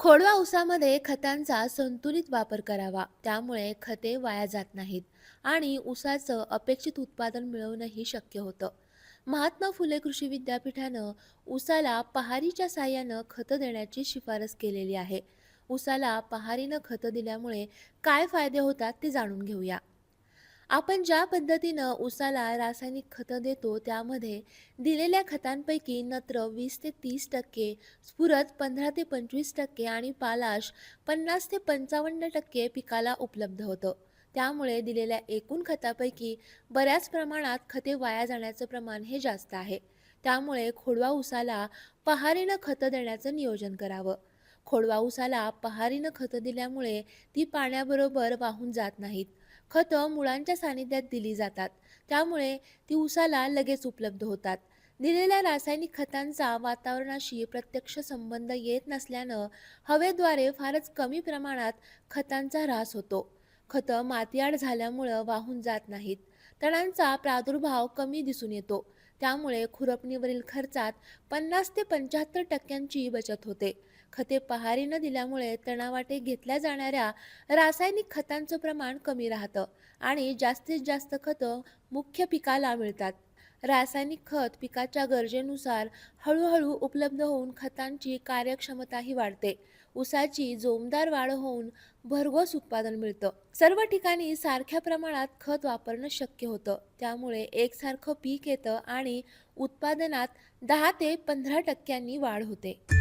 खोडवा ऊसामध्ये खतांचा संतुलित वापर करावा. त्यामुळे खते वाया जात नाहीत आणि ऊसाचं अपेक्षित उत्पादन मिळवणंही शक्य होतं. महात्मा फुले कृषी विद्यापीठानं ऊसाला पहारीच्या साह्यानं खतं देण्याची शिफारस केलेली आहे. ऊसाला पहारीनं खतं दिल्यामुळे काय फायदे होतात ते जाणून घेऊया. आपण ज्या पद्धतीनं ऊसाला रासायनिक खतं देतो त्यामध्ये दिलेल्या खतांपैकी नत्र वीस ते तीस टक्के स्फुरद पंधरा ते पंचवीस टक्के आणि पालाश पन्नास ते पंचावन्न टक्के पिकाला उपलब्ध होतं. त्यामुळे दिलेल्या एकूण खतापैकी बऱ्याच प्रमाणात खते वाया जाण्याचं प्रमाण हे जास्त आहे. त्यामुळे खोडवा ऊसाला पहारीनं खतं देण्याचं नियोजन करावं. खोडवा ऊसाला पहारीनं खतं दिल्यामुळे ती पाण्याबरोबर वाहून जात नाहीत. खतं मुळांच्या सानिध्यात दिली जातात. त्यामुळे ती उसाला लगेच उपलब्ध होतात. दिलेल्या रासायनिक खतांचा वातावरणाशी प्रत्यक्ष संबंध येत नसल्यानं हवेद्वारे फारच कमी प्रमाणात खतांचा ऱ्हास होतो. खतं मातीआड झाल्यामुळं वाहून जात नाहीत. तणांचा प्रादुर्भाव कमी दिसून येतो. त्यामुळे खुरपणीवरील खर्चात पन्नास ते पंच्याहत्तर टक्क्यांची बचत होते. खते पहारी न दिल्यामुळे तणावाटे घेतल्या जाणाऱ्या रासायनिक खतांचं प्रमाण कमी राहतं आणि जास्तीत जास्त खतं मुख्य पिकाला मिळतात. रासायनिक खत पिकाच्या गरजेनुसार हळूहळू उपलब्ध होऊन खतांची कार्यक्षमताही वाढते. ऊसाची जोमदार वाढ होऊन भरघोस उत्पादन मिळतं. सर्व ठिकाणी सारख्या प्रमाणात खत वापरणं शक्य होतं. त्यामुळे एकसारखं पीक येतं आणि उत्पादनात दहा ते पंधरा टक्क्यांनी वाढ होते.